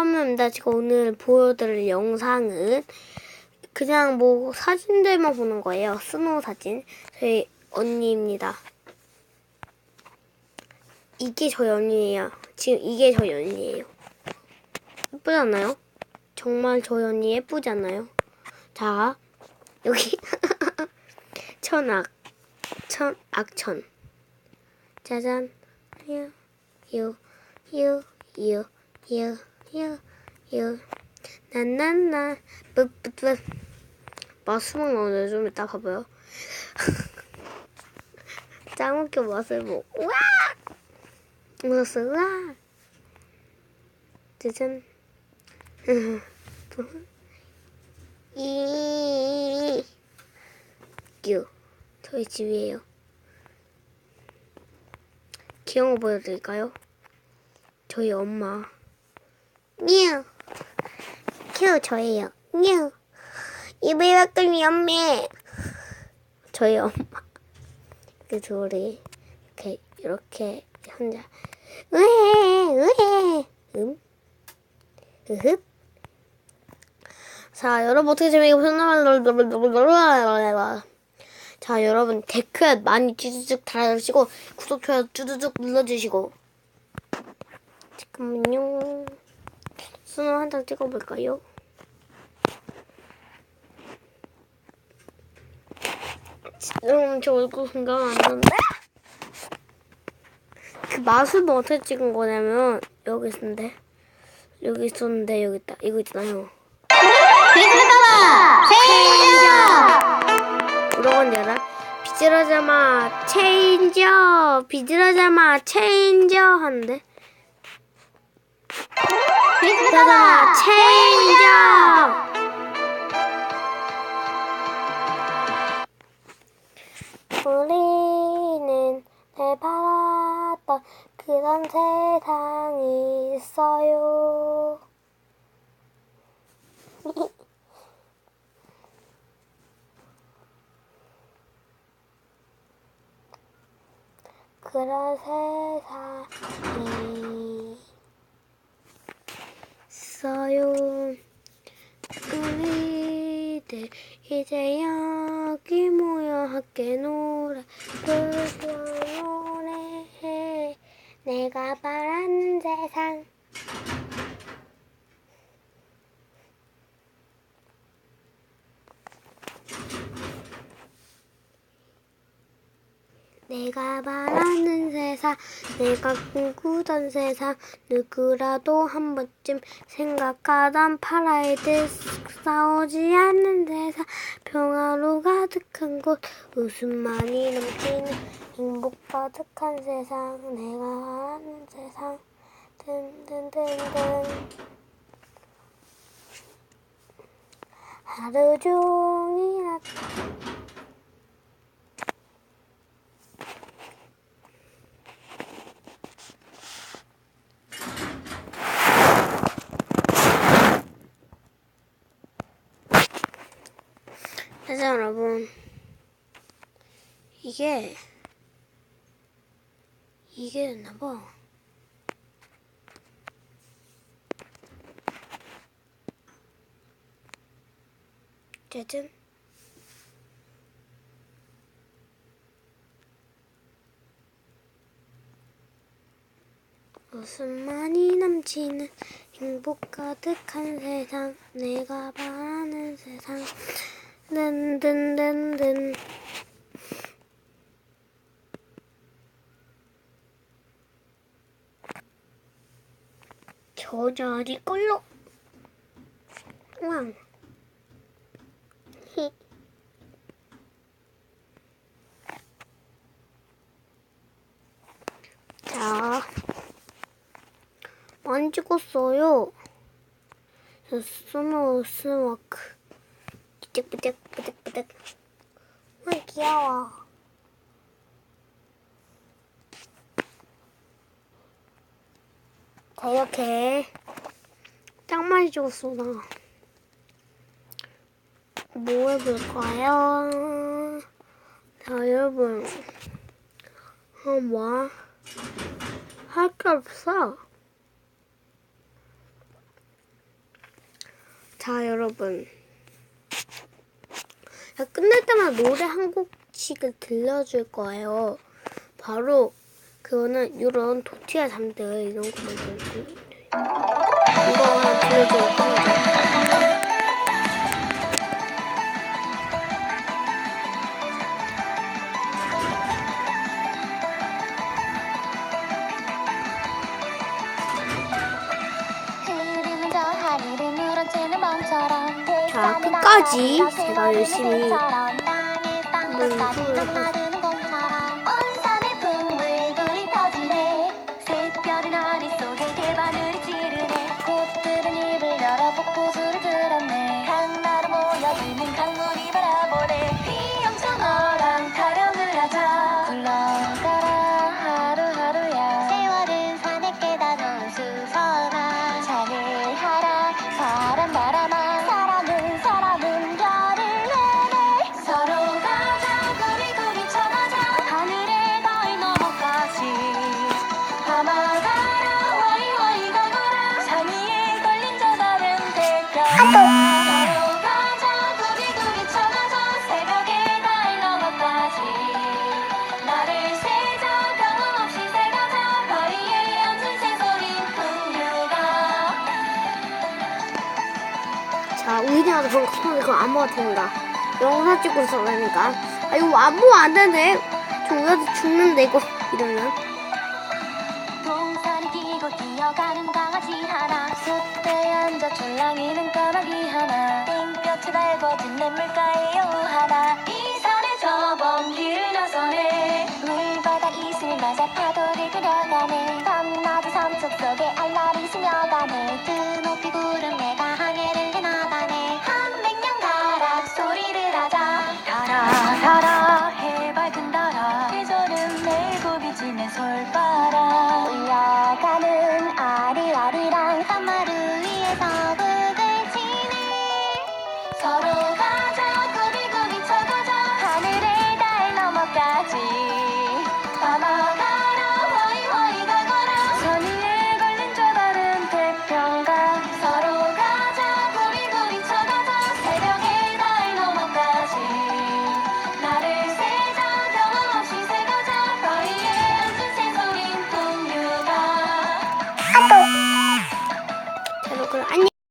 처음입니다. 제가 오늘 보여드릴 영상은 그냥 뭐 사진들만 보는 거예요. 스노우 사진. 저희 언니입니다. 이게 저희 언니예요. 지금 이게 저희 언니예요. 예쁘지 않나요? 정말 저희 언니 예쁘지 않나요? 자, 여기 천악, 천 악천. 짜잔. 유, 유, 유, 유, 유, 유, 유. 나나나, 뿌뿌뿌. 마수막 나오네. 좀 이따 봐봐요. 짱 웃겨 맛을 보. 우와! 웃었어. 우와! 짜잔. 이, 유. 저희 집이에요. 귀여운 거 보여드릴까요? 저희 엄마. 뮤. 큐 저예요. 뮤. 입을 밖을 위험해. 저희 엄마. 그 둘이 이렇게 이렇게 혼자 으해 으해 음 으흡 자 여러분 어떻게 재미있게 보셨나요? 자 여러분 댓글 많이 쭈쭈쭈 달아주시고 구독 좋아요 쭈쭈쭈 눌러주시고 잠깐만요 수능 한 장 찍어볼까요? 지금 저 얼굴 공감 안 나는데? 그 마술은 어떻게 찍은 거냐면 여기 있었는데? 여기 있었는데 여기 있다. 이거 있잖아요. 뭐라고 하냐 비즈라자마 체인저 비즈라자마 체인저 하는데 비즈라자마 체인저 우리는 늘 바랐던 그런 세상이 있어요. 그런 세상이 있어요. 우리들 이제 여기 모여 함께 놀아. 불러 노래해. 내가 바라는 세상 내가 바라는 세상, 내가 꿈꾸던 세상, 누구라도 한 번쯤 생각하던 파라이드 싸우지 않는 세상, 평화로 가득한 곳, 웃음만이 넘치는 행복 가득한 세상, 내가 바라는 세상, 든든든든. 하루 종일 아- 그래서 여러분. 이게 이게 됐나봐. 짜잔 웃음만이 넘치는 행복 가득한 세상 내가 바라는 세상 든든든든. 저 자리 꼴로 왕. 히. 자. 많이 찍었어요. 스노우 스워크 뿌득뿌득뿌득뿌득. 아, 귀여워. 자, 이렇게. 짱 많이 죽었어, 나. 뭐 해볼까요? 자, 여러분. 어, 아, 뭐야? 할게 없어. 자, 여러분. 끝날 때마다 노래 한 곡씩을 들려줄 거예요. 바로 그거는 이런 도티아 잠들 이런 거 만들고 이거 들려줄 거예요. 끝까지. 제가 열심히 공부를 그거 아무나 된다. 영상 찍고 있었다니까. 아, 이거 아무 안 되네. 저기서 죽는데, 이거. 이러면. 앉아 졸랑이는 까마귀 하나. 땡볕을 달고 듣는 물가에 요 thought I